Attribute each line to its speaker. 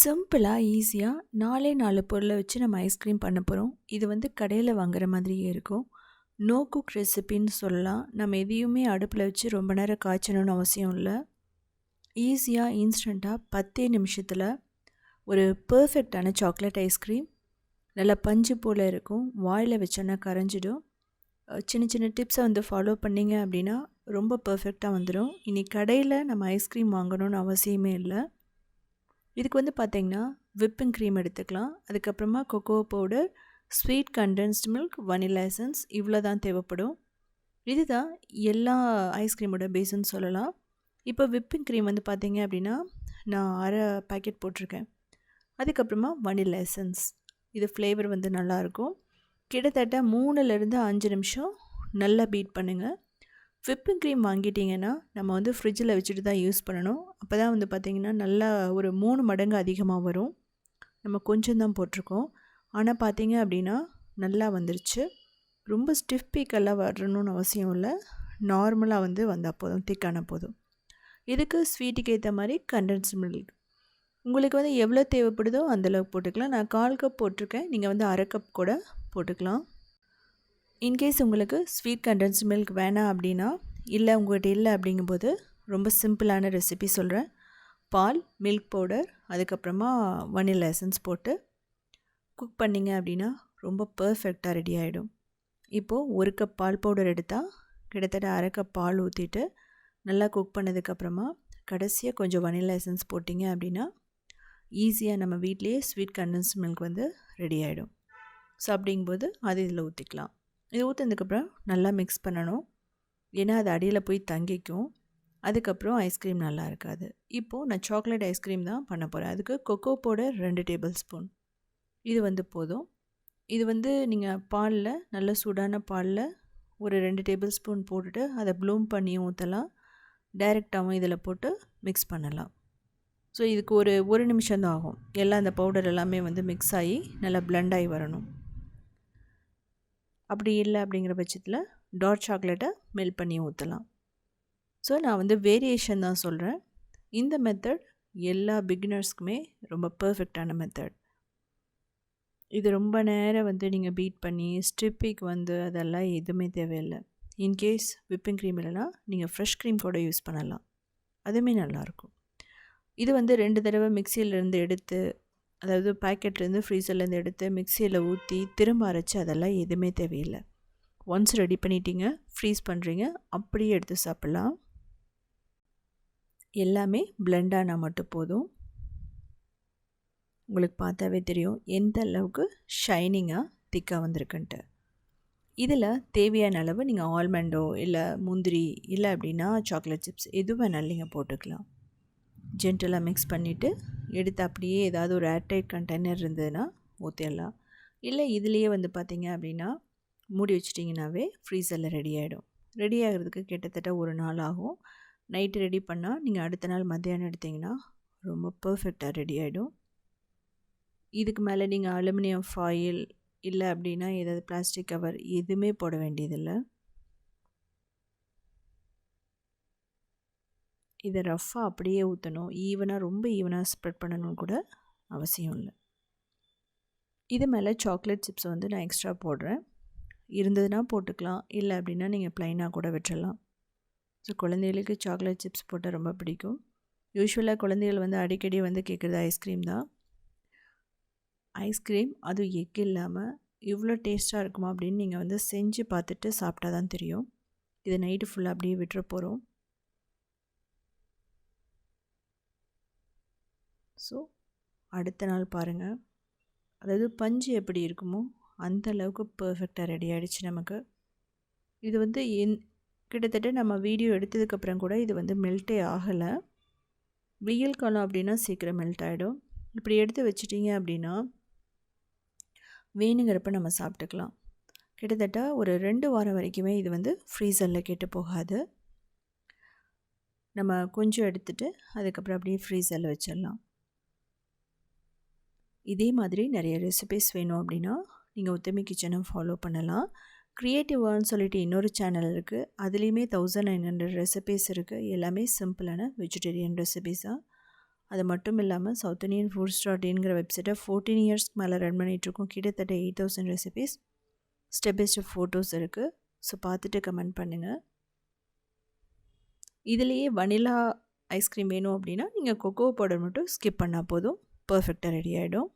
Speaker 1: சிம்பிளாக ஈஸியாக நாலே நாலு பொருளை வச்சு நம்ம ஐஸ்கிரீம் பண்ண போகிறோம் இது வந்து கடையில் வாங்குற மாதிரியே இருக்கும். நோ குக் ரெசிபின்னு சொல்லலாம். நம்ம எதையுமே அடுப்பில் வச்சு ரொம்ப நேரம் காய்ச்சணும்னு அவசியம் இல்லை. ஈஸியாக இன்ஸ்டண்ட்டாக பத்தே நிமிஷத்தில் ஒரு பர்ஃபெக்டான சாக்லேட் ஐஸ்கிரீம் நல்லா பஞ்சு போல் இருக்கும். வாயில் வச்சோன்னா கரைஞ்சிடும். சின்ன சின்ன டிப்ஸை வந்து ஃபாலோ பண்ணிங்க அப்படின்னா ரொம்ப பர்ஃபெக்டாக வந்துடும் இனி கடையில் நம்ம ஐஸ்கிரீம் வாங்கணும்னு அவசியமே இல்லை. இதுக்கு வந்து பார்த்திங்கன்னா விப்பிங் க்ரீம் எடுத்துக்கலாம். அதுக்கப்புறமா cocoa powder sweet condensed milk vanilla essence இவ்வளோ தான் தேவைப்படும். இதுதான் எல்லா ஐஸ்கிரீமோட பேஸுன்னு சொல்லலாம். இப்போ விப்பிங் க்ரீம் வந்து பார்த்திங்க அப்படின்னா நான் அரை பாக்கெட் போட்டிருக்கேன். அதுக்கப்புறமா வனிலா எசன்ஸ் இது ஃப்ளேவர் வந்து நல்லாயிருக்கும் கிட்டத்தட்ட மூணுலேருந்து அஞ்சு நிமிஷம் நல்லா பீட் பண்ணுங்கள் விப்பிங் க்ரீம் வாங்கிட்டிங்கன்னா நம்ம வந்து ஃப்ரிட்ஜில் வச்சுட்டு தான் யூஸ் பண்ணணும். அப்போ தான் வந்து பார்த்திங்கன்னா நல்லா ஒரு மூணு மடங்கு அதிகமாக வரும். நம்ம கொஞ்சம் தான் போட்டிருக்கோம். ஆனால் பார்த்திங்க அப்படின்னா நல்லா வந்துருச்சு. ரொம்ப ஸ்டிஃப் பீக்கெல்லாம் வரணும்னு அவசியம் இல்லை. நார்மலாக வந்து வந்தால் போதும். திக்கான போதும். இதுக்கு ஸ்வீட்டுக்கு ஏற்ற மாதிரி கண்டன்ஸ் மில்க் உங்களுக்கு வந்து எவ்வளோ தேவைப்படுதோ அந்தளவுக்கு போட்டுக்கலாம். நான் கால் கப் போட்டிருக்கேன். நீங்கள் வந்து அரை கப் கூட போட்டுக்கலாம். இன்கேஸ் உங்களுக்கு ஸ்வீட் கண்டன்ஸ் மில்க் வேணாம் அப்படின்னா இல்லை உங்கள்கிட்ட இல்லை அப்படிங்கும்போது ரொம்ப சிம்பிளான ரெசிபி சொல்கிறேன் பால் மில்க் பவுடர் அதுக்கப்புறமா வனிலா எசன்ஸ் போட்டு குக் பண்ணிங்க அப்படின்னா ரொம்ப பர்ஃபெக்டாக ரெடி ஆகிடும் இப்போது ஒரு கப் பால் பவுடர் எடுத்தால் கிட்டத்தட்ட அரை கப் பால் ஊற்றிட்டு நல்லா குக் பண்ணதுக்கப்புறமா கடைசியாக கொஞ்சம் வனிலா எசன்ஸ் போட்டிங்க அப்படின்னா ஈஸியாக நம்ம வீட்லேயே ஸ்வீட் கண்டன்ஸ் மில்க் வந்து ரெடி ஆகிடும் ஸோ அப்படிங்கும்போது அது இதில் ஊற்றிக்கலாம் இது ஊற்றினதுக்கப்புறம் நல்லா மிக்ஸ் பண்ணணும். ஏன்னா அது அடியில் போய் தங்கிக்கும். அதுக்கப்புறம் ஐஸ்கிரீம் நல்லா இருக்காது. இப்போது நான் சாக்லேட் ஐஸ்கிரீம் தான் பண்ண போகிறேன் அதுக்கு கொக்கோ பவுடர் ரெண்டு டேபிள் ஸ்பூன் இது வந்து போதும். இது வந்து நீங்கள் பாலில் நல்ல சூடான பாலில் ஒரு ரெண்டு டேபிள் ஸ்பூன் போட்டுட்டு அதை ப்ளூம் பண்ணி ஊற்றலாம் டைரெக்டாகவும் இதில் போட்டு மிக்ஸ் பண்ணலாம். ஸோ இதுக்கு ஒரு ஒரு நிமிஷம் தான் ஆகும். எல்லாம் அந்த பவுடர் எல்லாமே வந்து மிக்ஸ் ஆகி நல்லா blend ஆகி வரணும். அப்படி இல்லை அப்படிங்கிற பட்சத்தில் டார்க் சாக்லேட்டை மெல்ட் பண்ணி ஊற்றலாம் ஸோ நான் வந்து வேரியேஷன் தான் சொல்கிறேன் இந்த மெத்தட் எல்லா பிகினர்ஸ்க்குமே ரொம்ப பர்ஃபெக்டான மெத்தட் இது ரொம்ப நேரம் வந்து நீங்கள் பீட் பண்ணி ஸ்ட்ரிப்பிக்கு வந்து அதெல்லாம் எதுவுமே தேவையில்லை. இன்கேஸ் விப்பிங் க்ரீம் இல்லைனா நீங்கள் ஃப்ரெஷ் க்ரீம் கூட யூஸ் பண்ணலாம். அதுவுமே நல்லாயிருக்கும் இது வந்து ரெண்டு தடவை மிக்சியிலேருந்து எடுத்து அதாவது பேக்கெட்லேருந்து ஃப்ரீசர்லேருந்து எடுத்து மிக்சியில் ஊற்றி திரும்ப அரைச்சி அதெல்லாம் எதுவுமே தேவையில்லை. ஒன்ஸ் ரெடி பண்ணிட்டீங்க ஃப்ரீஸ் பண்ணுறீங்க அப்படியே எடுத்து சாப்பிட்லாம். எல்லாமே blend மட்டும் போதும். உங்களுக்கு பார்த்தாவே தெரியும் எந்த அளவுக்கு ஷைனிங்காக திக்காக வந்திருக்குன்ட்டு. இதில் தேவையான அளவு நீங்கள் ஆல்மண்டோ இல்லை முந்திரி இல்லை அப்படின்னா சாக்லேட் சிப்ஸ் எது வேணாலும் நீங்கள் போட்டுக்கலாம். ஜென்டலாக மிக்ஸ் பண்ணிவிட்டு எடுத்து அப்படியே ஏதாவது ஒரு ஏர்டைட் கண்டெய்னர் இருந்ததுன்னா ஊற்றிடலாம் இல்லை இதுலேயே வந்து பார்த்திங்க அப்படின்னா மூடி வச்சிட்டிங்கனாவே ஃப்ரீசரில் ரெடி ஆகிடும் ரெடி ஆகிறதுக்கு கிட்டத்தட்ட ஒரு நாள் ஆகும். நைட்டு ரெடி பண்ணால் நீங்கள் அடுத்த நாள் மத்தியானம் எடுத்திங்கன்னா ரொம்ப பர்ஃபெக்டாக ரெடி ஆகிடும் இதுக்கு மேலே நீங்கள் அலுமினியம் ஃபாயில் இல்லை அப்படின்னா ஏதாவது பிளாஸ்டிக் கவர் எதுவுமே போட வேண்டியதில்லை. இதை ரஃப்பாக அப்படியே ஊற்றணும் ஈவனாக ரொம்ப ஈவனாக ஸ்ப்ரெட் பண்ணணும் கூட அவசியம் இல்லை. இது மேலே சாக்லேட் சிப்ஸ் வந்து நான் எக்ஸ்ட்ரா போடுறேன். இருந்ததுன்னா போட்டுக்கலாம். இல்லை அப்படின்னா நீங்கள் ப்ளைனாக கூட விட்டுறலாம். ஸோ குழந்தைகளுக்கு சாக்லேட் சிப்ஸ் போட்டால் ரொம்ப பிடிக்கும். யூஸ்வலாக குழந்தைகள் வந்து அடிக்கடி வந்து கேட்குறது ஐஸ்கிரீம் தான். ஐஸ்கிரீம் அதுவும் எக் இல்லாமல் இவ்வளோ டேஸ்ட்டாக இருக்குமா அப்படின்னு நீங்கள் வந்து செஞ்சு பார்த்துட்டு சாப்பிட்டா தான் தெரியும். இது நைட்டு ஃபுல்லாக அப்படியே விட்டுற போகிறோம் ஸோ அடுத்த நாள் பாருங்கள் அதாவது பஞ்சு எப்படி இருக்குமோ அந்த அளவுக்கு பர்ஃபெக்டாக ரெடி ஆகிடுச்சு நமக்கு. இது வந்து என் கிட்டத்தட்ட நம்ம வீடியோ எடுத்ததுக்கப்புறம் கூட இது வந்து மெல்ட்டே ஆகலை. வெயில் காலம் அப்படின்னா சீக்கிரம் மெல்ட் ஆகிடும் இப்படி எடுத்து வச்சிட்டிங்க அப்படின்னா வேணுங்கிறப்ப நம்ம சாப்பிட்டுக்கலாம். கிட்டத்தட்ட ஒரு ரெண்டு வாரம் வரைக்குமே இது வந்து ஃப்ரீசரில் கெட்டு போகாது. நம்ம கொஞ்சம் எடுத்துகிட்டு அதுக்கப்புறம் அப்படியே ஃப்ரீசரில் வச்சிடலாம். இதே மாதிரி நிறைய ரெசிபிஸ் வேணும் அப்படின்னா நீங்கள் உத்தமி கிச்சனை ஃபாலோ பண்ணலாம். க்ரியேட்டிவான்னு சொல்லிட்டு இன்னொரு சேனல் இருக்குது அதுலேயுமே தௌசண்ட் நைன் ஹண்ட்ரட் ரெசிபீஸ் இருக்குது எல்லாமே சிம்பிளான வெஜிடேரியன் ரெசிபீஸாக அது மட்டும் இல்லாமல் சவுத் இண்டியன் ஃபுட்ஸ் டாட் இன்கிற வெப்சைட்டை ஃபோர்டீன் இயர்ஸ்க்கு மேலே ரன் பண்ணிகிட்ருக்கோம் கிட்டத்தட்ட eight thousand recipes step by step photos இருக்குது ஸோ பார்த்துட்டு கமெண்ட் பண்ணுங்கள் இதுலேயே வனிலா ஐஸ்கிரீம் வேணும் அப்படின்னா நீங்கள் கொக்கோ பவுடர் மட்டும் ஸ்கிப் பண்ணால் போதும். பர்ஃபெக்டாக ரெடி ஆகிடும்